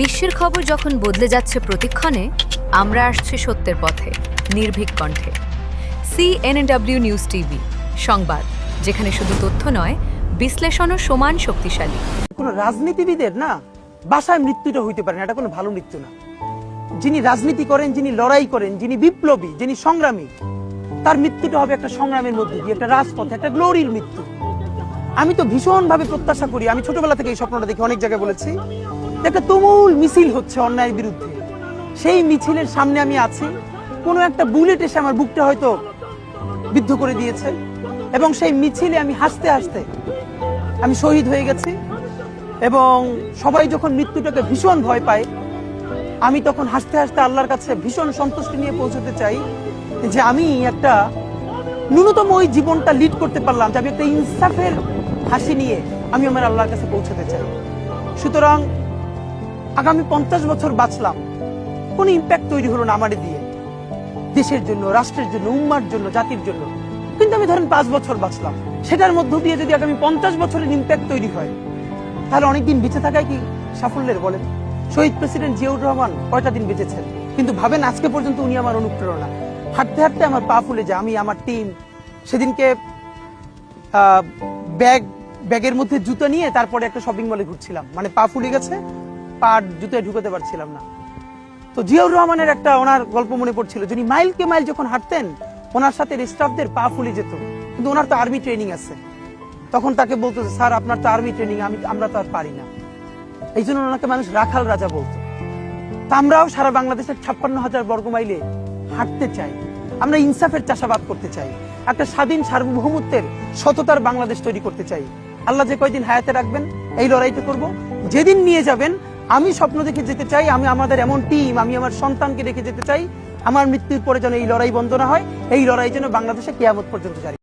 বিশ্বের খবর যখন বদলে যাচ্ছে প্রতিক্ষণে, আমরা আসছি সত্যের পথে, নির্ভীক কণ্ঠে। সিএনএডব্লিউ নিউজ টিভি সংবাদ, যেখানে শুধু তথ্য নয়, বিশ্লেষণও সমান শক্তিশালী। কোন রাজনীতিবিদের না, বাসায় মৃত্যুটা হইতে পারে না, এটা কোনো ভালো মৃত্যু না। যিনি রাজনীতি করেন, যিনি লড়াই করেন, যিনি বিপ্লবী, যিনি সংগ্রামী, তার মৃত্যুটা হবে একটা সংগ্রামের মধ্যে দিয়ে, একটা রাজপথে, একটা গ্লোরির মৃত্যু। আমি তো ভীষণভাবে প্রত্যাশা করি, আমি ছোটবেলা থেকে এই স্বপ্নটা দেখি অনেক জায়গায় বলেছি একটা তুমুল মিছিল হচ্ছে অন্যায়ের বিরুদ্ধে। সেই মিছিলের সামনে আমি আছি। কোনো একটা বুলেট এসে আমার বুকটা হয়তো বিদ্ধ করে দিয়েছে এবং সেই মিছিলে আমি হাসতে হাসতে আমি শহীদ হয়ে গেছি এবং সবাই যখন মৃত্যুটাকে ভীষণ ভয় পায়, আমি তখন হাসতে হাসতে আল্লাহর কাছে ভীষণ সন্তুষ্টি নিয়ে পৌঁছতে চাই যে আমি একটা ন্যূনতম ওই জীবনটা লিড করতে পারলাম, যে আমি একটা ইনসাফের হাসি নিয়ে আমি আমার আল্লাহর কাছে পৌঁছতে চাই। সুতরাং আগামী পঞ্চাশ বছর বাঁচলাম। কোনো ইম্প্যাক্ট তৈরি হলো না আমারে দিয়ে। দেশের জন্য, রাষ্ট্রের জন্য, উম্মার জন্য, জাতির জন্য। কিন্তু আমি ধরেন পাঁচ বছর বাঁচলাম। সেটার মধ্য দিয়ে যদি আগামী পঞ্চাশ বছরের ইম্প্যাক্ট তৈরি হয়, তাহলে অনেকদিন বেঁচে থাকায় কি সাফল্যের বলেন শহীদ প্রেসিডেন্ট জিয়াউর রহমান কয়টা দিন বেঁচেছেন? কিন্তু ভাবেন আজকে পর্যন্ত উনি আমার অনুপ্রেরণা। হাঁটতে হাঁটতে আমার পা ফুলে যায়, আমি, আমার টিম সেদিনকে ব্যাগ ব্যাগের মধ্যে জুতো নিয়ে তারপরে একটা শপিং মলে ঘুরছিলাম। মানে পা ফুলে গেছে পা আর জুতোয় ঢুকাতে পারছিলাম না। তো জিয়াউর রহমানের একটা ওনার গল্প মনে পড়ছিল, যিনি মাইলকে মাইল যখন হাঁটতেন, ওনার সাথে স্টাফদের পা ফুলে যেত। কিন্তু ওনার তো আর্মি ট্রেনিং আছে। তখন তাকে বলতো স্যার, আপনার তো আর্মি ট্রেনিং, আমি, আমরা তো আর পারি না। এই জন্য ওনাকে মানুষ রাখাল রাজা বলতো। তা আমরাও সারা বাংলাদেশের ছাপ্পান্ন হাজার বর্গ মাইলে হাঁটতে চাই। আমরা ইনসাফের চাষাবাদ করতে চাই। একটা স্বাধীন সার্বভৌমত্বের সততার বাংলাদেশ তৈরি করতে চাই। আল্লাহ যে কয়দিন হায়াতে রাখবেন, এই লড়াইটা করব। যেদিন নিয়ে যাবেন আমি স্বপ্ন দেখে যেতে চাই, আমি আমাদের এমন টিম আমি আমার সন্তানকে রেখে যেতে চাই, আমার মৃত্যুর পরে যেন এই লড়াই বন্ধ না হয়, এই লড়াই যেন বাংলাদেশে কেয়ামত পর্যন্ত জারি